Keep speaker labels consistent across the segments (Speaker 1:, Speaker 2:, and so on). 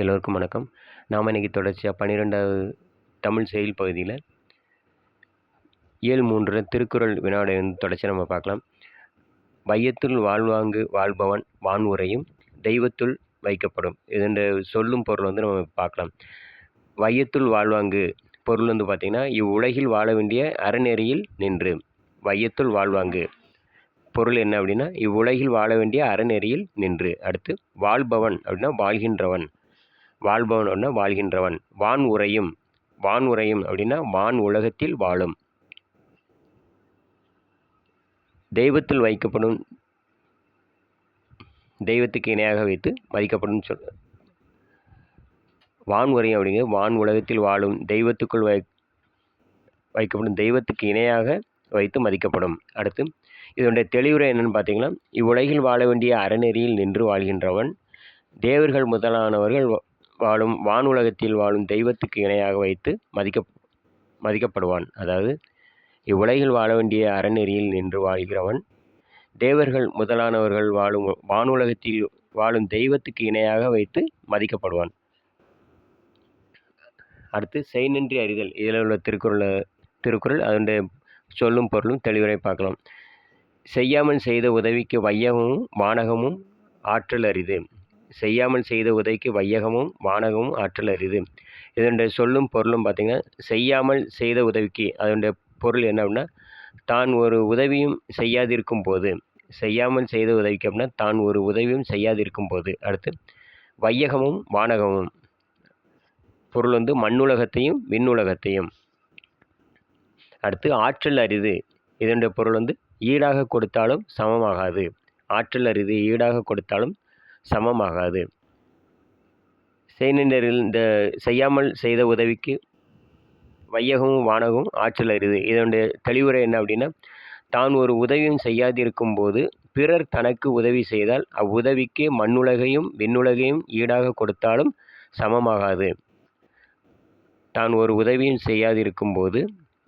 Speaker 1: எல்லோருக்கும் வணக்கம் நாம் இன்னைக்கு தொடர்ச்சியாக பன்னிரெண்டாவது தமிழ் செயல் பகுதியில் ஏழு மூன்று திருக்குறள் வினாடை வந்து தொடர்ச்சி நம்ம பார்க்கலாம் வையத்துள் வாழ்வாங்கு வாழ்பவன் வான்முறையும் தெய்வத்துள் வைக்கப்படும் இதென்ற சொல்லும் பொருள் வந்து நம்ம பார்க்கலாம் வையத்துள் வாழ்வாங்கு பொருள் வந்து பார்த்திங்கன்னா இவ்வுலகில் வாழ வேண்டிய அறநெறியில் நின்று வையத்துள் வாழ்வாங்கு பொருள் என்ன அப்படின்னா இவ்வுலகில் வாழ வேண்டிய அறநெறியில் நின்று அடுத்து வாழ்பவன் அப்படின்னா வாழ்கின்றவன் வாழ்பவன் வாழ்கின்றவன் வான் உரையும் வான் உரையும் அப்படின்னா வான் உலகத்தில் வாழும் தெய்வத்தில் வைக்கப்படும் தெய்வத்துக்கு இணையாக வைத்து மதிக்கப்படும் சொல் வான் உரையும் அப்படிங்கிறது வான் உலகத்தில் வாழும் தெய்வத்துக்குள் வை வைக்கப்படும் தெய்வத்துக்கு இணையாக வைத்து மதிக்கப்படும் அடுத்து இதனுடைய தெளிவுரை என்னென்னு பார்த்தீங்கன்னா இவ்வுலகில் வாழ வேண்டிய அறநெறியில் நின்று வாழ்கின்றவன் தேவர்கள் முதலானவர்கள் வாழும் வானுலகத்தில் வாழும் தெய்வத்துக்கு இணையாக வைத்து மதிக்க மதிக்கப்படுவான் அதாவது இவ்வுலகில் வாழ வேண்டிய அறநெறியில் நின்று வாழ்கிறவன் தேவர்கள் முதலானவர்கள் வாழும் வானுலகத்தில் வாழும் தெய்வத்துக்கு இணையாக வைத்து மதிக்கப்படுவான் அடுத்து செய் நன்றி அறிதல் இதில் உள்ள திருக்குறள் திருக்குறள் அதனுடைய சொல்லும் பொருளும் தெளிவுரை பார்க்கலாம் செய்யாமல் செய்த உதவிக்கு வையகமும் வானகமும் ஆற்றல் அரிது செய்யாமல் செய்த உதவிக்கு வையகமும் வானகமும் ஆற்றல் அரிது இதனுடைய சொல்லும் பொருளும் பார்த்திங்கன்னா செய்யாமல் செய்த உதவிக்கு அதனுடைய பொருள் என்ன அப்படின்னா தான் ஒரு உதவியும் செய்யாதிருக்கும் போது செய்யாமல் செய்த உதவிக்கு அப்படின்னா தான் ஒரு உதவியும் செய்யாதிருக்கும் போது அடுத்து வையகமும் வானகமும் பொருள் வந்து மண்ணுலகத்தையும் விண்ணுலகத்தையும் அடுத்து ஆற்றல் அரிது இதனுடைய பொருள் வந்து ஈடாக கொடுத்தாலும் சமமாகாது ஆற்றல் அரிது ஈடாக கொடுத்தாலும் சமமாகாது செய்நின்றில் இந்த செய்யாமல் செய்த உதவிக்கு வையகமும் வானகமும் ஆற்றல் அறிது இதனுடைய தெளிவுரை என்ன அப்படின்னா தான் ஒரு உதவியும் செய்யாதிருக்கும் போது பிறர் தனக்கு உதவி செய்தால் அவ்வுதவிக்கு மண்ணுலகையும் விண்ணுலகையும் ஈடாக கொடுத்தாலும் சமமாகாது தான் ஒரு உதவியும் செய்யாதிருக்கும் போது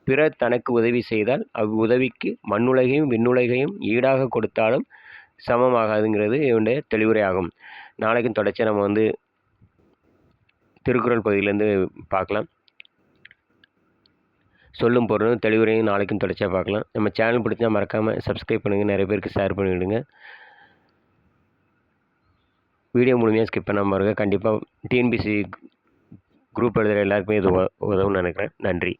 Speaker 1: பிறர் தனக்கு உதவி செய்தால் அவ்வுதவிக்கு மண்ணுலகையும் விண்ணுலகையும் ஈடாக கொடுத்தாலும் சமமாகாதுங்கிறது இவனுடைய தெளிவுரை ஆகும் நாளைக்கும் தொடர்ச்சி நம்ம வந்து திருக்குறள் பகுதியிலேருந்து பார்க்கலாம் சொல்லும் பொருளும் தெளிவுரையும் நாளைக்கும் தொடர்ச்சியாக பார்க்கலாம் நம்ம சேனல் பிடிச்சா மறக்காமல் சப்ஸ்கிரைப் பண்ணுங்கள் நிறைய பேருக்கு ஷேர் பண்ணிவிடுங்க வீடியோ முழுமையாக ஸ்கிப் பண்ணாமல் இருக்க கண்டிப்பாக டிஎன்பிசி குரூப் எழுதுகிற எல்லாருக்குமே இது உதவும்னு நினைக்கிறேன் நன்றி